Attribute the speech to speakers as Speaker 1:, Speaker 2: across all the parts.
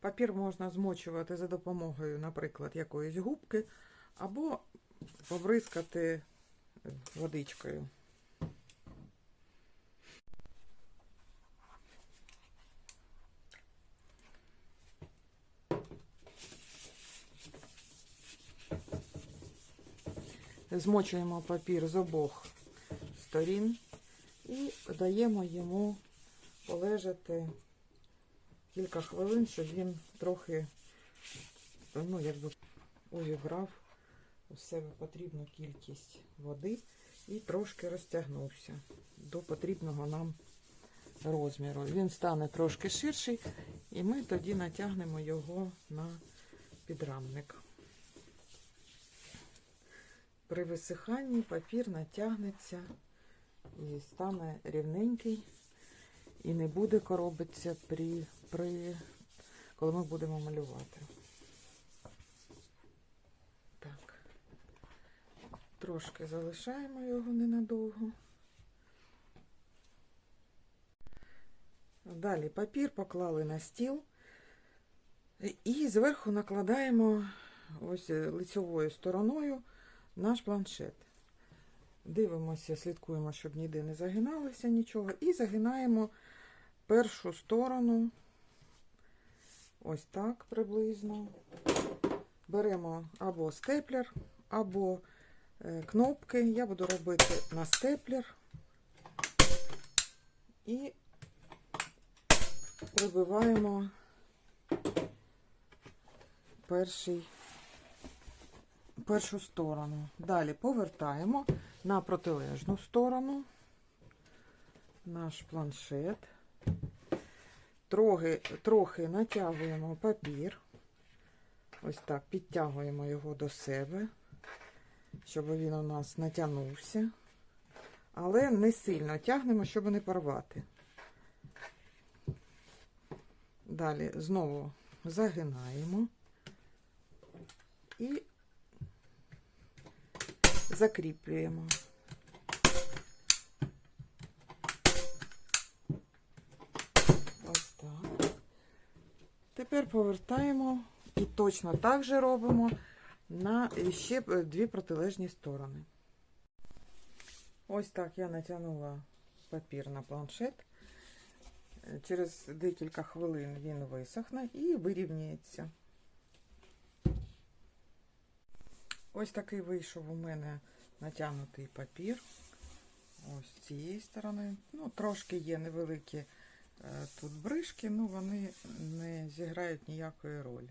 Speaker 1: Папір можна змочувати за допомогою, наприклад, якоїсь губки, або побризкати водичкою. Змочуємо папір з обох сторін і даємо йому полежати кілька хвилин, щоб він трохи ну, якби увібрав у себе потрібну кількість води і трошки розтягнувся до потрібного нам розміру. Він стане трошки ширший, і ми тоді натягнемо його на підрамник. При висиханні папір натягнеться і стане рівненький, і не буде коробитися при, при, коли ми будемо малювати. Так. Трошки залишаємо його ненадовго. Далі папір поклали на стіл і зверху накладаємо ось лицьовою стороною наш планшет. Дивимося, слідкуємо, щоб ніде не загиналося нічого. І загинаємо першу сторону, ось так приблизно. Беремо або степлер, або е, кнопки. Я буду робити на степлер. І прибиваємо перший першу сторону. Далі повертаємо на протилежну сторону наш планшет. Трохи, трохи натягуємо папір. Ось так, підтягуємо його до себе, щоб він у нас натягнувся. Але не сильно тягнемо, щоб не порвати. Далі знову загинаємо і закріплюємо. Ось так. Тепер повертаємо і точно так же робимо на ще дві протилежні сторони. Ось так я натягнула папір на планшет. Через декілька хвилин він висохне і вирівняється. Ось такий вийшов у мене натягнутий папір. Ось з цієї сторони. Ну, трошки є невеликі е, тут бришки, ну вони не зіграють ніякої ролі.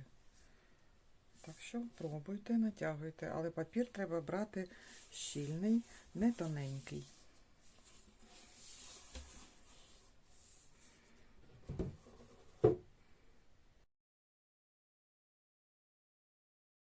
Speaker 1: Так що пробуйте, натягуйте, але папір треба брати щільний, не тоненький.